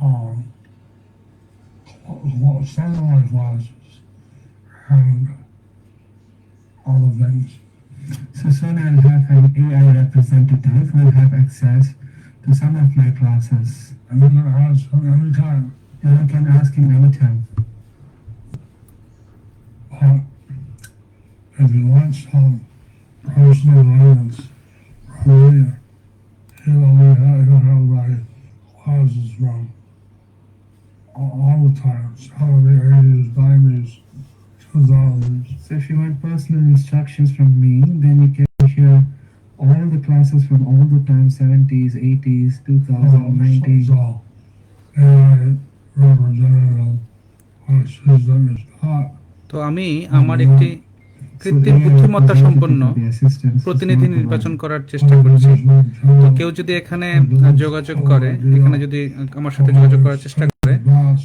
um, satellite classes and all things. So soon I'll have an AI representative who will have access to some of my classes. And you can ask him anytime. And I can ask him anytime. But if you want some personal guidance from you know, we have, have my classes from all, all the time, some the 80s, 90s, 2000s. So if you want personal instructions from me, then you can hear all the classes from all the time 70s, 80s, 2000, 90s. So, is তো আমি আমার একটি কৃত্রিম বুদ্ধিমত্তা সম্পন্ন প্রতিনিধি নির্বাচন করার চেষ্টা করছি তো কেউ যদি এখানে যোগাযোগ করে এখানে যদি আমার সাথে যোগাযোগ করার চেষ্টা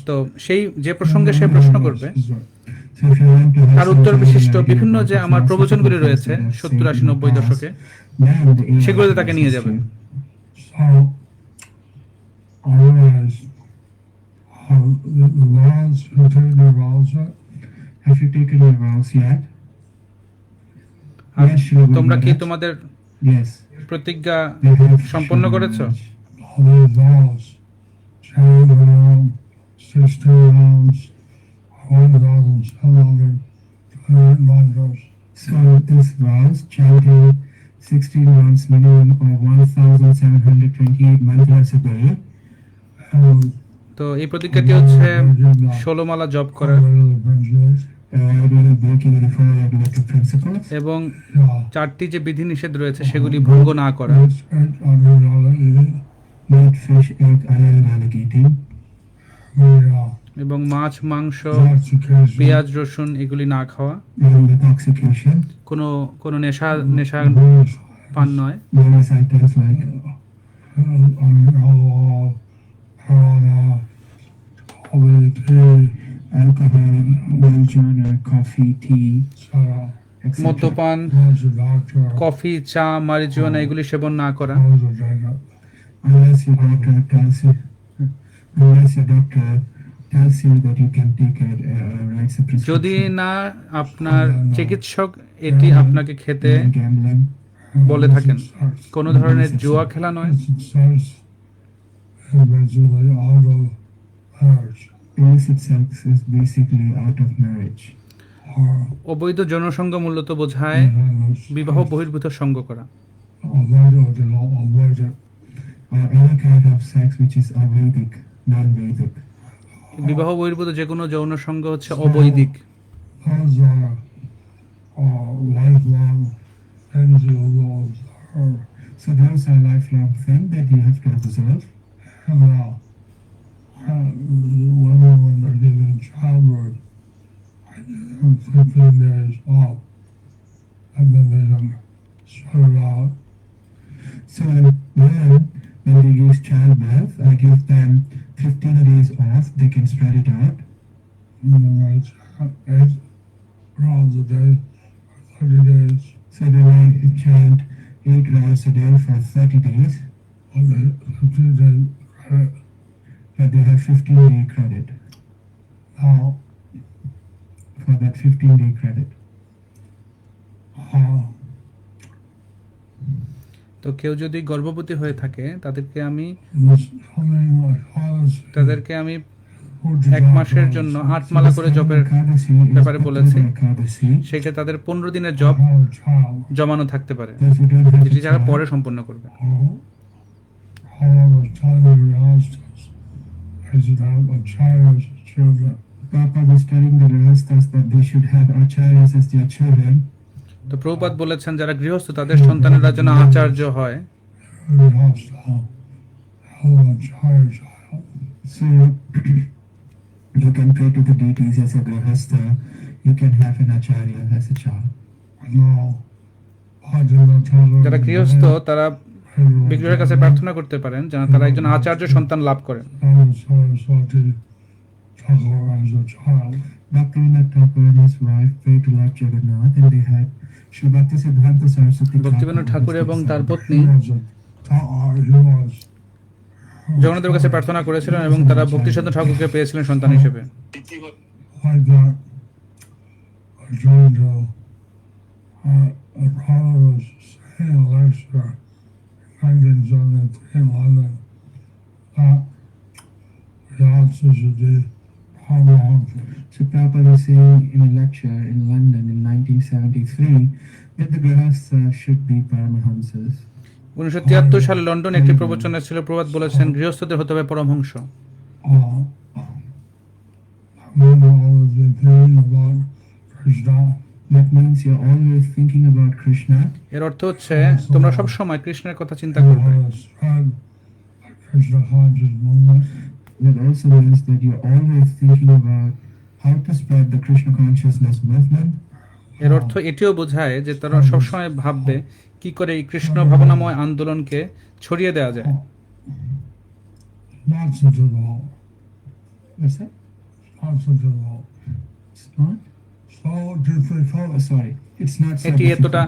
তো সেই যে প্রসঙ্গে সে প্রশ্ন করবে, তার উত্তর বিশিষ্ট বিভিন্ন যে আমার প্রবচন গুলি রয়েছে, সত্তর আশি নব্বই দশকে, সেগুলোতে তাকে নিয়ে যাবে। তোমরা কি তোমাদের প্রতিজ্ঞা সম্পন্ন করেছ? All around sixteen rounds, one thousand seven hundred twenty-eight mantras. So this vows chanting 16 rounds minimum or 1,728 mantras a day. তো এই প্রতিজ্ঞাটি হচ্ছে ষোলো মালা জপ করার Uh. এবং চারটি যে বিধি নিষেধ রয়েছে সেগুলি ভঙ্গ না করা এবং মাছ মাংস পেঁয়াজ রসুন এগুলি না খাওয়া। কোনো কোনো নেশা নেশা পান নয়। মদ্যপান কফি চা মারিজুয়ানা এগুলি সেবন না করা। যদি না আপনার চিকিৎসক এটি আপনাকে খেতে বলে থাকেন কোন ধরনের জুয়া খেলা নয়। অবৈধ জনসংঘ মূলত বোঝায় বিবাহ বহির্ভূত সঙ্গ করা। অবৈধ বিবাহ বহির্ভূত যে কোনো যৌন সঙ্গ হচ্ছে অবৈদিক uh. So those are lifelong things that you have to observe. And uh, uh, women, when they're giving childbirth, I give them 15 days off. And then they spread it out. So then, when they use childbirth, I give them 15 days off. They can spread it out. And then I chant rounds a day for 30 days. So then I chant eight rounds a day for 30 days. But they 15 days credit. But they have 15 day credit Now, for that 15 day credit. uh, তো কেউ যদি গর্ভবতী হয়ে থাকে, তাদেরকে আমি তাদেরকে আমি এক মাসের জন্য আট মালা করে জপের ব্যাপারে বলেছি। সেটা তাদের পনেরো দিনের জব জমানো থাকতে পারে। যেটি যারা পরে সম্পূর্ণ করবে। Prabhupada was. তো প্রভুপাত বলেছেন যারা গৃহস্থ তাদের সন্তানেরা যেন আচার্য হয়। তারা প্রার্থনা করতে পারেন যেন তারা একজন আচার্য সন্তান লাভ করেন ভক্তিবিনোদ ঠাকুর ভক্তিবিনোদ ঠাকুর এবং তার পত্নী uh, জগন্নাথের কাছে প্রার্থনা করেছিলেন এবং তারা ভক্তিসাধন ঠাকুরকে পেয়েছিলেন সন্তান হিসেবে like that. Uh, be Paramahansa. So Prabhupada was saying in a lecture in London in 1973 that the Grihastha should be Paramahamsas. উনিশশো তিয়াত্তর সালে লন্ডনে একটি প্রবচনে ছিল প্রবাদ বলেছেন গৃহস্থদের হতে হবে পরমহংস Uh. এর অর্থ হচ্ছে তোমরা সব সময় কৃষ্ণের কথা চিন্তা করবে That also means that you're always thinking about how to spread the Krishna consciousness movement. এর অর্থ এটিও বোঝায় যে তারা সবসময় ভাববে কি করে এই কৃষ্ণ ভাবনাময় আন্দোলনকে ছড়িয়ে দেওয়া যায়. Oh, এটি এতটা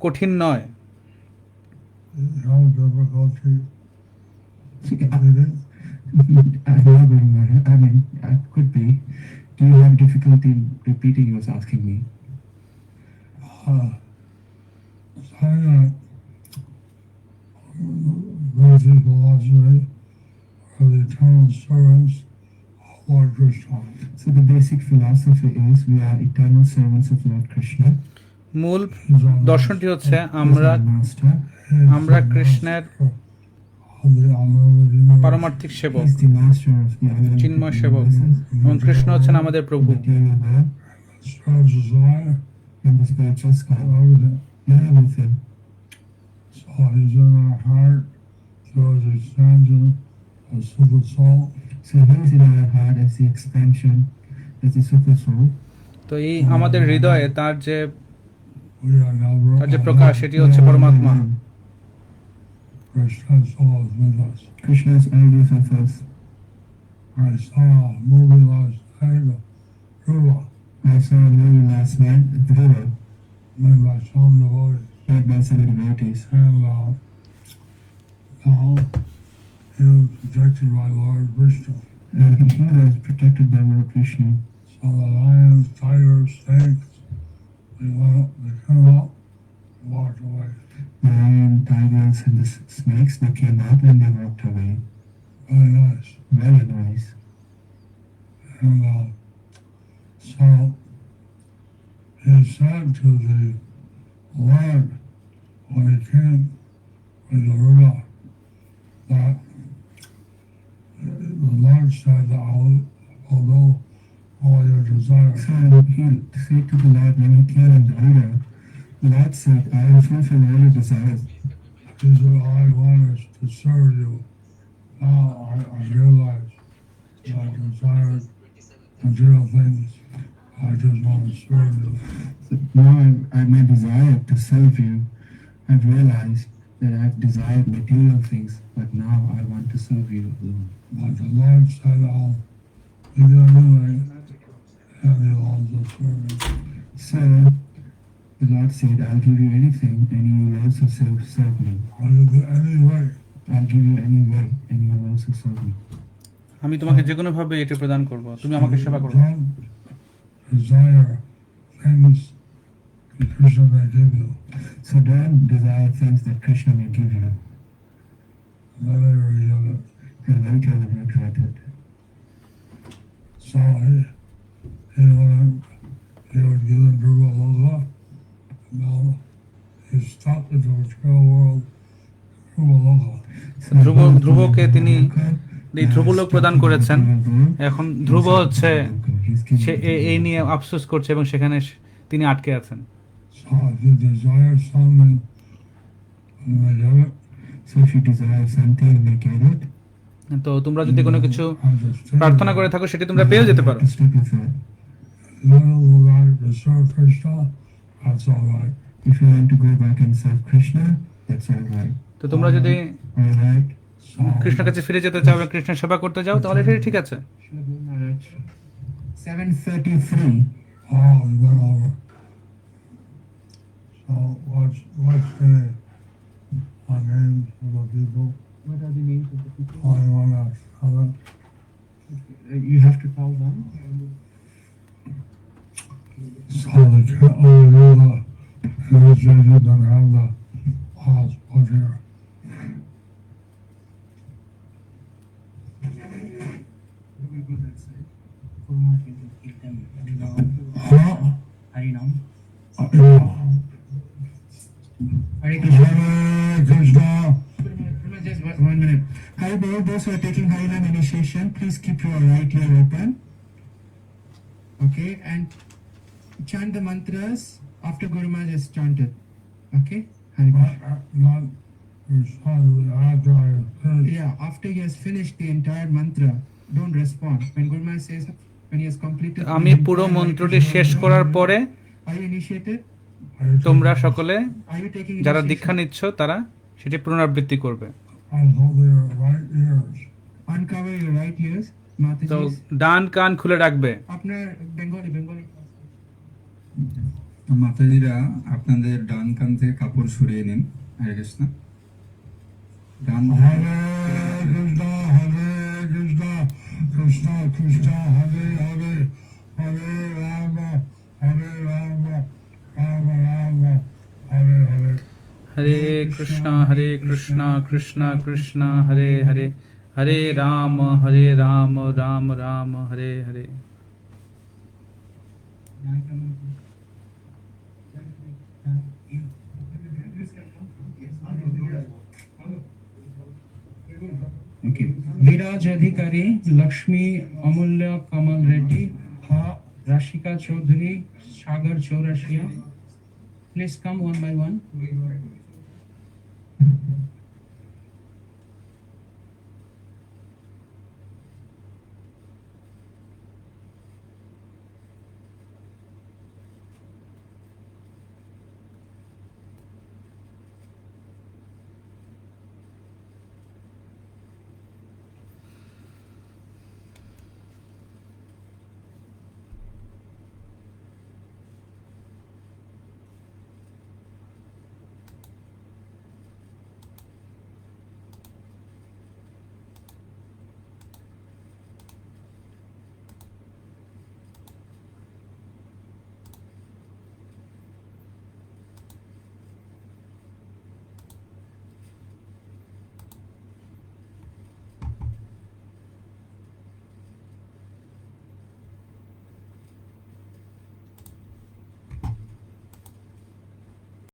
কঠিন নয় How difficulty I did it? don't remember. I mean, it could be. Do you have difficulty in repeating? He was asking me. Uh, saying that basic philosophy are the eternal servants of Lord Krishna. So the basic philosophy is we are eternal servants of Lord Krishna. মূল He's our দর্শনটি হচ্ছে He is আমরা our master. He is আমরা the কৃষ্ণের পারমার্থিক সেবক, চিন্ময় সেবক, এবং কৃষ্ণ হচ্ছেন আমাদের প্রভু। তো এই আমাদের হৃদয়ে তার যে প্রকাশ, সেটি হচ্ছে পরমাত্মা। Krishna's soul with us. Krishna is always with us. I saw a movie last night of Dhruva, I saw a movie last night, Dhruva, made by some devotees. made by some devotees. And uh, now he was protected by Lord Vishnu. And he was protected by Lord Krishna. So the lions, tigers, snakes, they went up, they came up, and walked away. The tigers, and the snakes, they came out and they walked away. Very nice. Very nice. And uh, so he said to the Lord when he came with the Ruda that the Lord said that although all your desires So he said to the Lord when he came in the Lord said, I have your desires. He said, all I want is to serve you. Now I, I realize that I desire material things. I just want to serve you. Now I, I my desire to serve you. I've realized that I've desired material things, but now I want to serve you alone. But the Lord said, I'll give you anything, and you'll also serve me. So the Lord said, I'll give you anything and you will also serve, serve me. I'll give you any way. I'll give you any way and you will also serve me. আমি তোমাকে যে কোনো ভাবে এটি প্রদান করব তুমি আমাকে সেবা করবে Don't desire things that Krishna may give you. So don't desire things that Krishna may give you And then they reveal it. and later you regret it. So he, he went, he would give them Dhruva Loka. Now the world, Dhruva. ধ্রুব ধ্রুবকে তিনি এই ধ্রুবলোক প্রদান করেছেন এখন ধ্রুব হচ্ছে সে এই নিয়ে আফসোস করছে এবং সেখানে তিনি আটকে আছেন. তো তোমরা যদি কোনো কিছু প্রার্থনা. করে থাকো সেটি তোমরা পেয়েও যেতে পারো To it. To that's all right. If you want to go back and serve Krishna, that's all right. তো তোমরা যদি right. কৃষ্ণের কাছে ফিরে যেতে চাও এবং কৃষ্ণের সেবা করতে যাও তাহলে সেটি ঠিক আছে Seven thirty-three. Oh, we went over. So what's what's the my names for the people? What are the names of the people? One that's other. Uh, You have to tell them. So the ca- Kurma can keep them. Harinam. Huh? Harinam. Uh. Hare Krishna. Hare Krishna. Kurma, Just one one minute. Hi, Bo, those who are taking Harinam initiation, please keep your right ear open. Okay, and chant the mantras after Guru Maharaj has chanted. Okay? Hare Krishna. Not, not. Yeah, after he has finished the entire mantra, don't respond. When Guru Maharaj says, when he has completed. the আমি entire পুরো মন্ত্রটি শেষ mantra, করার পরে Are you initiated? তোমরা সকলে যারা দীক্ষা নিচ্ছ তারা সেটি পুনরাবৃত্তি করবে. তো ডান কান খুলে রাখবে আপনার বেঙ্গলি বেঙ্গলি মাতাজিরা আপনাদের ডান কান থেকে কাপড় সরিয়ে নিন হরে কৃষ্ণ ডান Hare Krishna, Hare Krishna, Krishna Krishna, Hare Hare, Hare Rama, Hare Rama, Rama Rama, Hare Hare. হরে কৃষ্ণ হরে কৃষ্ণ কৃষ্ণ কৃষ্ণ হরে হরে হরে রাম হরে রাম রাম রাম হরে হরে राज अधिकारी लक्ष्मी अमूल्य कमल रेड्डी, हा Rashika Chaudhary Sagar Chaurasia. Please come one by one